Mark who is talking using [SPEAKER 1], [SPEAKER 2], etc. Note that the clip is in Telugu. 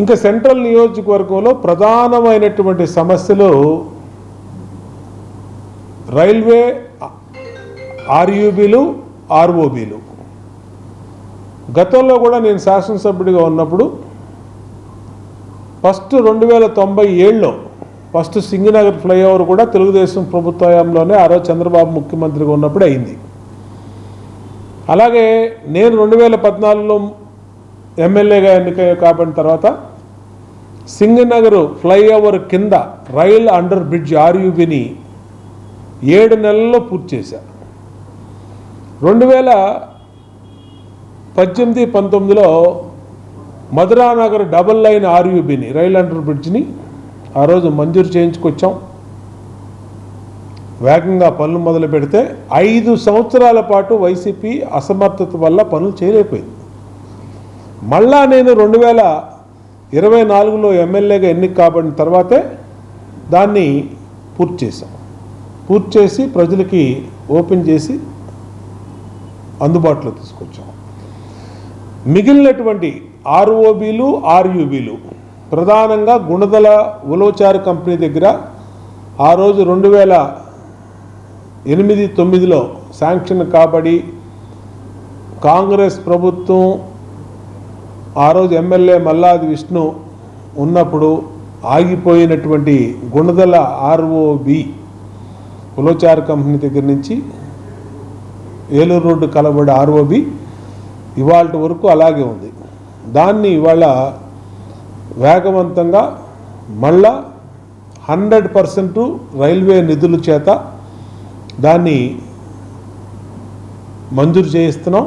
[SPEAKER 1] ఇంకా సెంట్రల్ నియోజకవర్గంలో ప్రధానమైనటువంటి సమస్యలు రైల్వే ఆర్యూబీలు ఆర్ఓబీలు. గతంలో కూడా నేను శాసనసభ్యుడిగా ఉన్నప్పుడు ఫస్ట్ రెండు వేల తొంభై ఏడులో ఫస్ట్ సింగనగర్ ఫ్లైఓవర్ కూడా తెలుగుదేశం ప్రభుత్వంలోనే ఆ రోజు చంద్రబాబు ముఖ్యమంత్రిగా ఉన్నప్పుడు అయింది. అలాగే నేను రెండు వేల పద్నాలుగులో ఎమ్మెల్యేగా ఎన్నిక కాబడిన తర్వాత సింగనగర్ ఫ్లైఓవర్ కింద రైల్ అండర్ బ్రిడ్జ్ ఆర్యూబీని ఏడు నెలల్లో పూర్తి చేశా. రెండు వేల పద్దెనిమిది పంతొమ్మిదిలో మధురానగర్ డబుల్ లైన్ ఆర్యూబీని రైల్ అండర్ బ్రిడ్జ్ని ఆ రోజు మంజూరు చేయించుకొచ్చాం. వేగంగా పనులు మొదలు పెడితే ఐదు సంవత్సరాల పాటు వైసీపీ అసమర్థత వల్ల పనులు చేయలేకపోయింది. మళ్ళా నేను రెండు వేల ఇరవై నాలుగులో ఎమ్మెల్యేగా ఎన్నిక కాబడిన తర్వాతే దాన్ని పూర్తి చేశాం. పూర్తి చేసి ప్రజలకి ఓపెన్ చేసి అందుబాటులో తీసుకొచ్చాం. మిగిలినటువంటి ఆర్ఓబీలు ఆర్యూబీలు ప్రధానంగా గుణదల ఉలవచారు కంపెనీ దగ్గర ఆ రోజు రెండు వేల ఎనిమిది తొమ్మిదిలో శాంక్షన్ కాబడి కాంగ్రెస్ ప్రభుత్వం ఆ రోజు ఎమ్మెల్యే మల్లాది విష్ణు ఉన్నప్పుడు ఆగిపోయినటువంటి గుణదల ఆర్ఓబి కులోచార్ కంపెనీ దగ్గర నుంచి ఏలూరు రోడ్డు కలబడి ఆర్ఓబి ఇవాళ వరకు అలాగే ఉంది. దాన్ని ఇవాళ వేగవంతంగా మళ్ళా హండ్రెడ్ పర్సెంట్ రైల్వే నిధుల చేత దాన్ని మంజూరు చేయిస్తున్నాం.